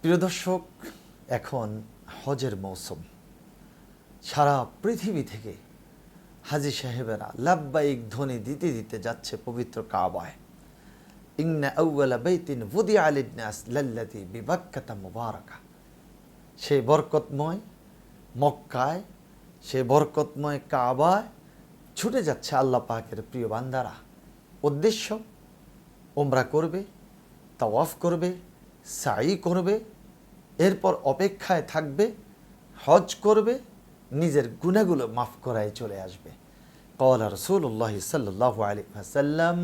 প্রিয় দর্শক, এখন হজের মৌসুম। সারা পৃথিবী থেকে হাজি সাহেবেরা লাভবাইক ধ্বনি দিতে দিতে যাচ্ছে পবিত্র কাবায়। ইন্না আউ্বালা বাইতিন বুদি আলিনাস লাল্লাতি বিবাক্কাতা মুবারাকা। সেই বরকতময় মক্কায়, সে বরকতময় কাবায় ছুটে যাচ্ছে আল্লাহ পাকের প্রিয় বান্দারা। উদ্দেশ্য ওমরা করবে, তাওয়াফ করবে সাই করবে, এরপর অপেক্ষায় থাকবে, হজ করবে, নিজের গুণাগুলো মাফ করায় চলে আসবে। কলা রসুল্লাহ সাল্লাহ আলী সাল্লাম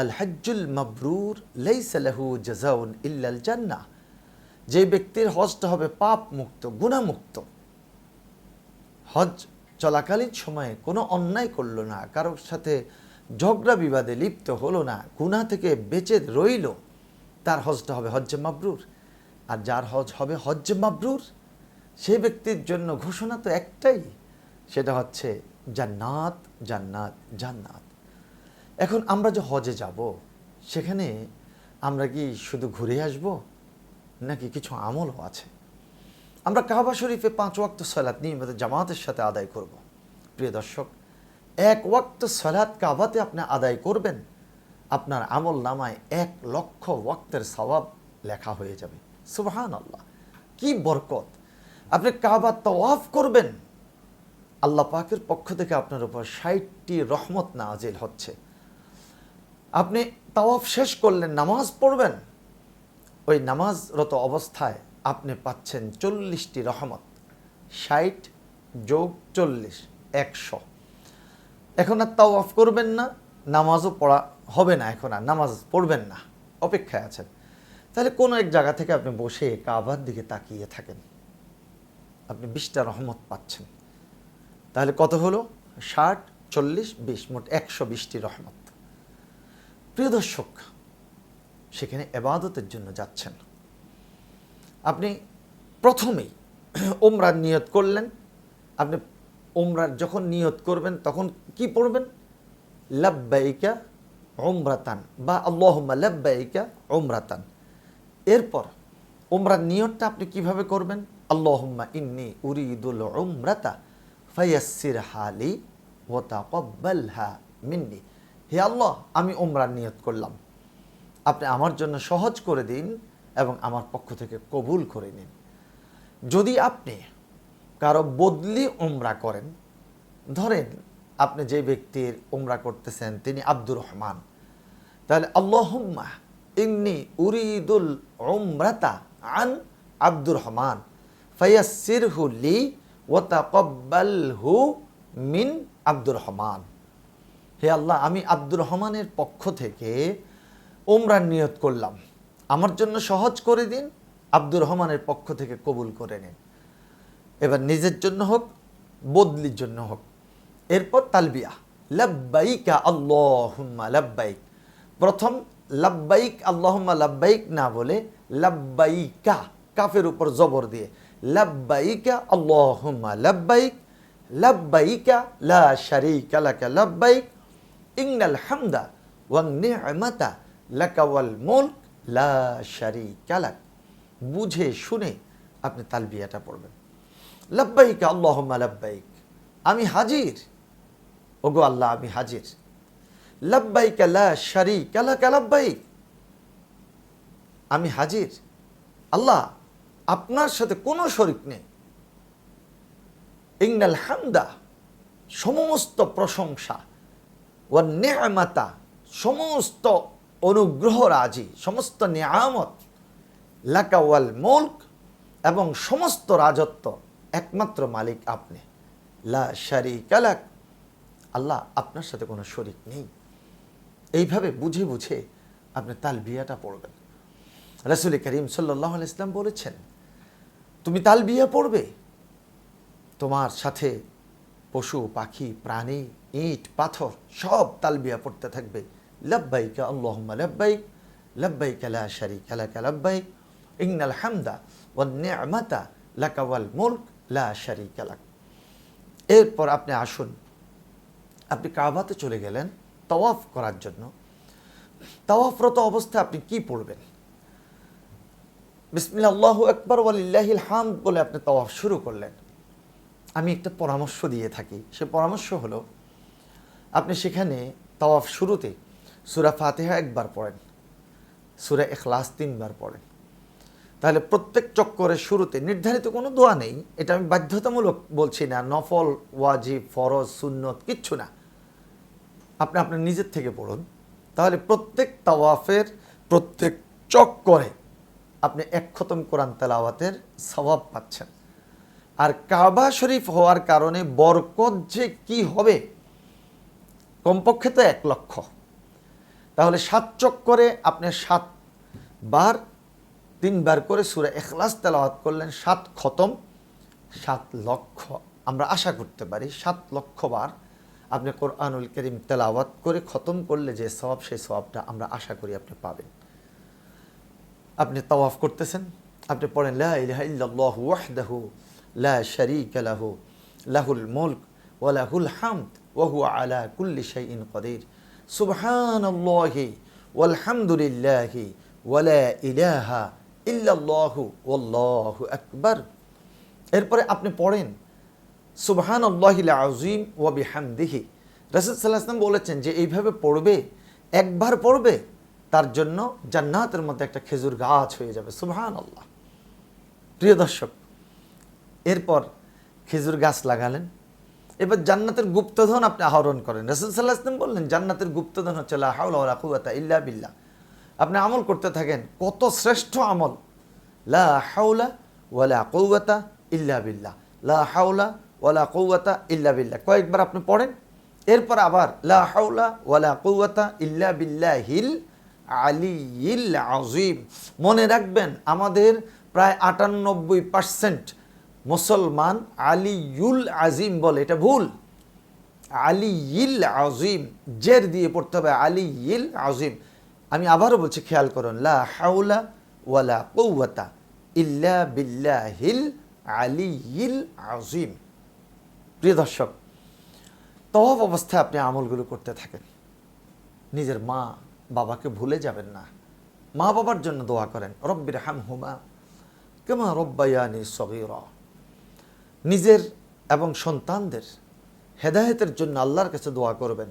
আল হজ্জুল মাবরুর লেইসালাহু জাজাউন ইল্লাল জান্না যে ব্যক্তির হজটা হবে পাপ মুক্ত গুণামুক্ত, হজ চলাকালীন সময়ে কোনো অন্যায় করল না, কারোর সাথে ঝগড়া বিবাদে লিপ্ত হলো না গুণা থেকে বেঁচে রইল তার হজটা হবে হজ্জে মাবরুর। আর যার হজ হবে হজ্জে মাবরুর, সে ব্যক্তির জন্য ঘোষণা তো একটাই, সেটা হচ্ছে জান্নাত জান্নাত জান্নাত। এখন আমরা যে হজে যাব, সেখানে আমরা কি শুধু ঘুরে আসব, নাকি কিছু আমলও আছে? আমরা কাবা শরীফে পাঁচ ওয়াক্ত সলাৎ নিয়মিত জামাতের সাথে আদায় করব। প্রিয় দর্শক, এক ওয়াক্ত সলাৎ কাবাতে আপনি আদায় করবেন আপনার আমল নামায় এক লক্ষ ওয়াক্তের সওয়াব লেখা হয়ে যাবে। সুবহান আল্লাহ কি বরকত। আপনি কাবা তওয়াফ করবেন, আল্লাহ পাকের পক্ষ থেকে আপনার উপর ষাটটি রহমত নাজিল হচ্ছে। আপনি তাওয়াফ শেষ করলেন, নামাজ পড়বেন, ওই নামাজরত অবস্থায় আপনি পাচ্ছেন চল্লিশটি রহমত। ষাট যোগ চল্লিশ, একশো। এখন আর তাও অফ করবেন না, নামাজও পড়া হবে না এখন আর, নামাজ পড়বেন না, অপেক্ষায় আছেন। তাহলে কোনো এক জায়গা থেকে আপনি বসে কাবার দিকে তাকিয়ে থাকেন। আপনি বিশটা রহমত পাচ্ছেন। তাহলে কত হলো? ষাট, চল্লিশ, বিশ, মোট একশো বিশটি রহমত। প্রিয় দর্শক, সেখানে এবাদতের জন্য যাচ্ছেন। আপনি প্রথমেই ওমরার নিয়ত করলেন। আপনি ওমরার যখন নিয়ত করবেন, তখন কি পড়বেন? লাব্বাইকা ওমরাতান বা আল্লাহম্মা লাব্বাইকা ওমরাতান এরপর ওমরার নিয়তটা আপনি কীভাবে করবেন? আল্লাহম্মা ইন্নি উরিদুল ওমরাতা ফায়াসির হালি ওতা কব্বালহা মিন্নি। হে আল্লাহ, আমি ওমরার নিয়ত করলাম। আপনি আমার জন্য সহজ করে দিন এবং আমার পক্ষ থেকে কবুল করে নিন। যদি আপনি কারও বদলি উমরা করেন, ধরেন আপনি যে ব্যক্তির উমরা করতেছেন, তিনি আব্দুর রহমান। তাহলে আল্লাহুম্মা ইন্নি উরিদুল উমরাতা আন আব্দুর রহমান ফায়াসিরহু লি ওয়াতাকাব্বালহু মিন আব্দুর রহমান। হে আল্লাহ, আমি আব্দুর রহমানের পক্ষ থেকে ওমরার নিয়ত করলাম। আমার জন্য সহজ করে দিন, আব্দুর রহমানের পক্ষ থেকে কবুল করে নিন। এবার নিজের জন্য হোক, বদলির জন্য হোক। এরপর তালবিয়া। লাব্বাইকা আল্লাহুম্মা লাব্বাইক। প্রথম, লাব্বাইক, আল্লাহুম্মা লাব্বাইক না বলে লাব্বাইকা, কাফের উপর জবর দিয়ে। লাব্বাইকা, আল্লাহুম্মা লাব্বাইক। লাব্বাইকা, লা শারীকা লাকা লাব্বাইক। ইন্নাল হামদা ওয়ান নি'মাতা লাকা ওয়াল মুলক, লা শারীকা লাক। বুঝে, শুনে আপনি তালবিয়াটা পড়বেন। লাব্বাইক, আল্লাহুম্মা লাব্বাইক। আমি হাজির। ওগো আল্লাহ, আমি হাজির। লাব্বাইক লা শারীকা লাকা, লাব্বাইক। আমি হাজির। আল্লাহ, আপনার সাথে কোনো শরিক নেই। ইংনাল হামদা, সমস্ত প্রশংসা ও নেয়ামাতা, সমস্ত অনুগ্রহ রাজি, সমস্ত নিয়ামত লাকাওয়াল মুলক এবং সমস্ত রাজত্ব একমাত্র মালিক আপনি। লা শারিক আলাক আল্লাহ আপনার সাথে কোনো শরিক নেই। এইভাবে বুঝে বুঝে আপনি তাল বিয়াটা পড়বেন। রসুল করিম সাল্লাহ ইসলাম বলেছেন, তুমি তাল বিয়া পড়বে। তোমার সাথে পশু, পাখি, প্রাণী, ইট, পাথর সব তালবিয়া পড়তে থাকবে। লব্বাইকা আল্লাহুম্মা লব্বাইক, লব্বাইকা লা শারীকা লাকা লব্বাইক, ইন্নাল হামদা ও নি'মাতা লাকা ওয়াল মুলক লা শারীকা লাক। এরপর আপনি আসুন। আপনি কাবাতে চলে গেলেন, তওয়াফ করার জন্য। তাওয়াফরত অবস্থায় আপনি কি পড়বেন? বিসমিল্লা আল্লাহ একবার ওয়ালিল্লাহিল হামদ বলে আপনি তওয়াফ শুরু করলেন। আমি একটা পরামর্শ দিয়ে থাকি। সে পরামর্শ হলো, আপনি সেখানে তওয়াফ শুরুতে সুরা ফাতেহা একবার পড়েন, সুরা এখলাস তিনবার পড়েন। তাহলে প্রত্যেক চক্করের শুরুতে নির্ধারিত কোনো দোয়া নেই, এটা আমি বাধ্যতামূলক বলছি না, নফল, ওয়াজিব, ফরজ, সুন্নত, কিচ্ছু না। আপনি আপনার নিজের থেকে পড়ুন। তাহলে প্রত্যেক তাওয়াফের, প্রত্যেক চক্করে আপনি এক খতম কোরআন তেলাওয়াতের স্বভাব পাচ্ছেন। আর কাবা শরীফ হওয়ার কারণে বরকত যে কি হবে, কমপক্ষে তো এক লক্ষ। তাহলে সাত চক্করে আপনি সাত বার তিনবার করে সুরে এখলাস তেলাওয়াত করলেন সাত খতম, সাত লক্ষ। আমরা আশা করতে পারি সাত লক্ষবার আপনি কোরআনুল করিম তেলাওয়াত করে খতম করলে যে সওয়াব, সেই সওয়াবটা আমরা আশা করি আপনি পাবেন। আপনি তাওয়াফ করতেছেন, আপনি পড়েন, লা ইলাহা ইল্লাল্লাহু ওয়াহদাহু লা শারীকা লাহু, লাহুল মুলক ওয়া লাহুল হামদ ওয়া হুয়া আলা কুল্লি শাইইন কাদির। সুবহানাল্লাহি ওয়াল হামদুলিল্লাহি ওয়া লা ইলাহা ইল্লাল্লাহু ওয়াল্লাহু আকবার। এরপরে আপনি পড়েন সুবহান আল্লাহিল আজিম ওয়া বিহামদিহি। রাসূল সাল্লাল্লাহু আলাইহি বলেছেন যে এইভাবে পড়বে, একবার পড়বে, তার জন্য জান্নাতের মধ্যে একটা খেজুর গাছ হয়ে যাবে। সুবহান আল্লাহ প্রিয় দর্শক, এরপর খেজুর গাছ লাগালেন। এবার জান্নাতের গুপ্তধন আপনি আহরণ করেন। রসুল সাল্লাহ ইসলাম বললেন, জান্নাতের গুপ্তধন হচ্ছে লা হাওলা ওয়ালা ইল্লা বিল্লাহ। আপনি আমল করতে থাকেন, কত শ্রেষ্ঠ আমল? লা হাওলা ওয়ালা কুওয়াতা ইল্লা বিল্লাহ। লা হাওলা ওয়ালা কুওয়াতা ইল্লা বিল্লাহ। কয়েকবার আপনি পড়েন, এরপর আবার লা হাওলা ওয়ালা কুওয়াতা ইল্লা বিল্লা বিল্লাহিল আলিয়িল আজিম মনে রাখবেন, আমাদের প্রায় আটানব্বই পার্সেন্ট মুসলমান আলিউল আজিম বলে, এটা ভুল। আলী ইল আজিম জের দিয়ে পড়তে হবে আলী ইল আজিম আমি আবারও বলছি, খেয়াল করুন, লা হাউলা ওয়ালা কৌয়াতা ইল্লা বিল্লাহিল আলী ইল আজিম প্রিয় দর্শক, তওয়াব অবস্থায় আপনি আমলগুলো করতে থাকেন। নিজের মা বাবাকে ভুলে যাবেন না। মা বাবার জন্য দোয়া করেন রব্বির হাম হুমা কেমা রব্বায়ানি সগীরা। নিজের এবং সন্তানদের হেদায়েতের জন্য আল্লাহর কাছে দোয়া করবেন।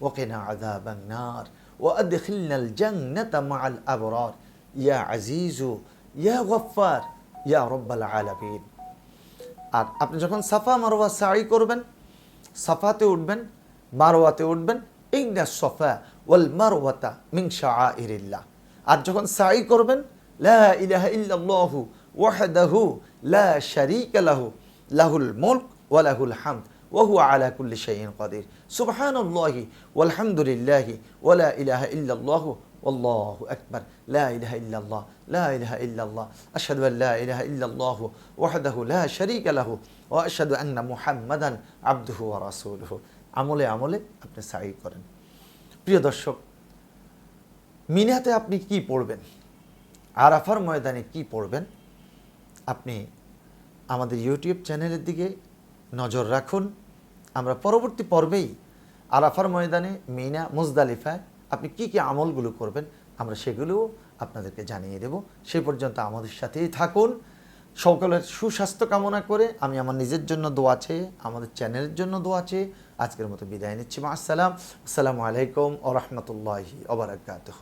وقنا عذاب النار وأدخلنا الجنة مع الأبرار يا عزيز يا غفار يا رب العالمين আর আপনি যখন সাফা মারোয়া সাই করবেন সাফাতে উঠবেন মারোয়াতে উঠবেন ইন্না সফা ওয়াল মারওয়াতা মিন শাআইরিল্লাহ আর যখন সাই করবেন লা ইলাহা ইল্লাল্লাহু ওয়াহদাহু লা শারীকা লাহু লাহুল মুলক ওয়া লাহুল হামদ ওহু আলা কুল্লি শাহিন কাদির। সুবাহানুল্লাহি আলহামদুলিল্লাহি ওলা ইলাহা ইল্লাল্লাহু والله أكبر لا إله إلا الله لا إله إلا الله أشهد أن لا إله إلا الله وحده لا شريك له وأشهد أن محمدا عبده ورسوله আমলে আমলে আপনি সাই করেন। প্রিয় দর্শক, মিনাতে আপনি কি পড়বেন? আরাফার ময়দানে কি পড়বেন? আপনি আমাদের ইউটিউব চ্যানেলের দিকে নজর রাখুন। আমরা পরবর্তী পর্বেই আরাফার ময়দানে মিনা মুজদালিফায় আপনি কি কি আমলগুলো করবেন, আমরা সেগুলোও আপনাদেরকে জানিয়ে দেব। সে পর্যন্ত আমাদের সাথেই থাকুন। সকলের সুস্বাস্থ্য কামনা করে আমি আমার নিজের জন্য দোয়া চেয়ে, আমাদের চ্যানেলের জন্য দোয়া চেয়ে আজকের মতো বিদায় নিচ্ছি। মা, আসসালাম। আসসালামু আলাইকুম ও ওবরাকাতহ